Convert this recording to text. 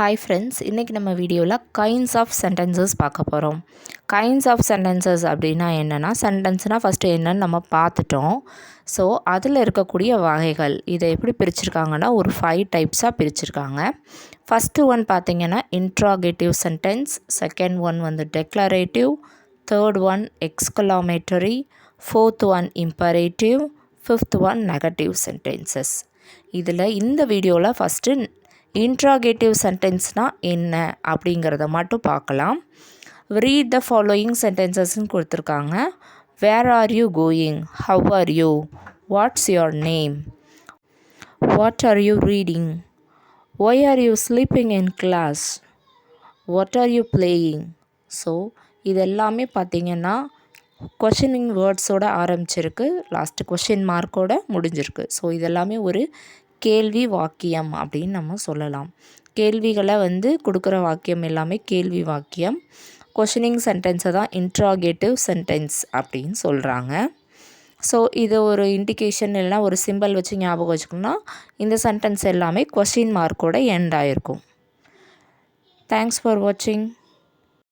Hi friends இன்றைக்கி நம்ம வீடியோவில் கைண்ட்ஸ் ஆஃப் சென்டென்சஸ் பார்க்க போகிறோம் கைண்ட்ஸ் ஆஃப் சென்டென்சஸ் அப்படின்னா என்னென்னா சென்டென்ஸ்னால் ஃபஸ்ட்டு என்னென்னு நம்ம பார்த்துட்டோம். ஸோ அதில் இருக்கக்கூடிய வகைகள் இதை எப்படி பிரிச்சுருக்காங்கன்னா ஒரு ஃபைவ் டைப்ஸாக பிரிச்சுருக்காங்க. ஃபஸ்ட்டு ஒன் பார்த்திங்கன்னா இன்ட்ராகேட்டிவ் சென்டென்ஸ் செகண்ட் ஒன் வந்து declarative third one exclamatory fourth one imperative fifth one negative sentences இதில் இந்த வீடியோவில் ஃபஸ்ட்டு இன்ட்ராகேட்டிவ் சென்டென்ஸ்னால் என்ன அப்படிங்கிறத மட்டும் பார்க்கலாம். ரீட் த ஃபாலோயிங் சென்டென்சஸ்ன்னு கொடுத்துருக்காங்க. Where are you going how are you what's your name what are you reading why are you sleeping in class what are you playing so இது எல்லாமே பார்த்திங்கன்னா கொஷினிங் வேர்ட்ஸோடு ஆரம்பிச்சிருக்கு. லாஸ்ட்டு கொஷின் மார்க்கோடு முடிஞ்சிருக்கு. So இதெல்லாமே ஒரு கேள்வி வாக்கியம் அப்படின்னு நம்ம சொல்லலாம். கேள்விகளை வந்து கொடுக்குற வாக்கியம் எல்லாமே கேள்வி வாக்கியம். கொஷினிங் சென்டென்ஸை தான் இன்ட்ராகேட்டிவ் சென்டென்ஸ் அப்படின்னு சொல்கிறாங்க ஸோ இது ஒரு இண்டிகேஷன் இல்லைனா ஒரு சிம்பிள் வச்சு ஞாபகம் வச்சுக்கணும்னா இந்த சென்டென்ஸ் எல்லாமே கொஷின் மார்க்கோட எண்ட் ஆகிருக்கும் தேங்க்ஸ் ஃபார் வாட்சிங்